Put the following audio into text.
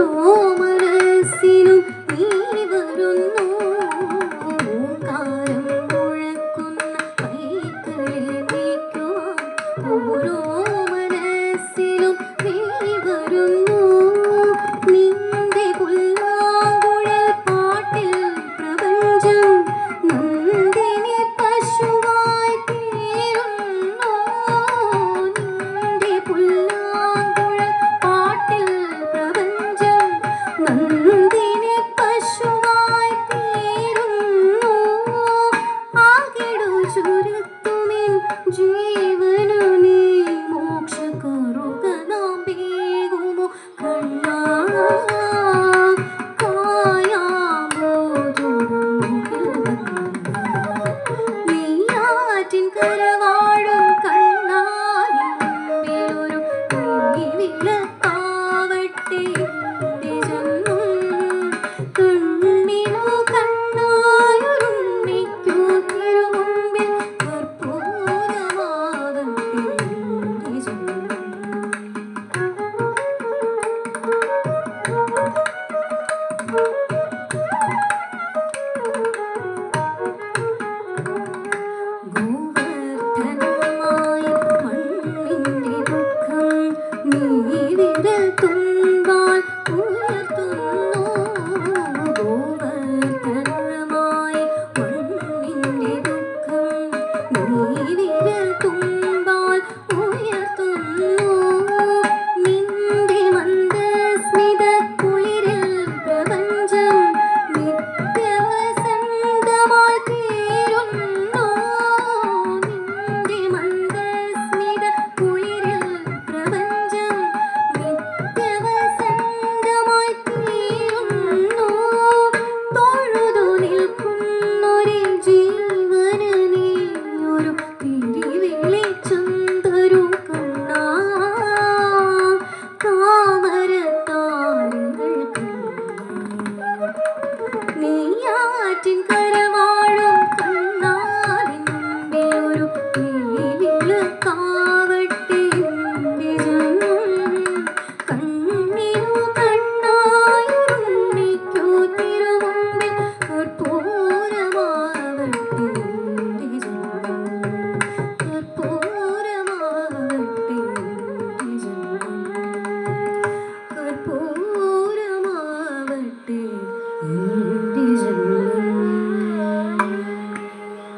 ഓരോ നീ വരുന്നു. ഓങ്കാരം മുഴക്കുന്ന കൈകളിൽ നീക്കുവാൻ ഓരോ കരവാഴും കണ്ണ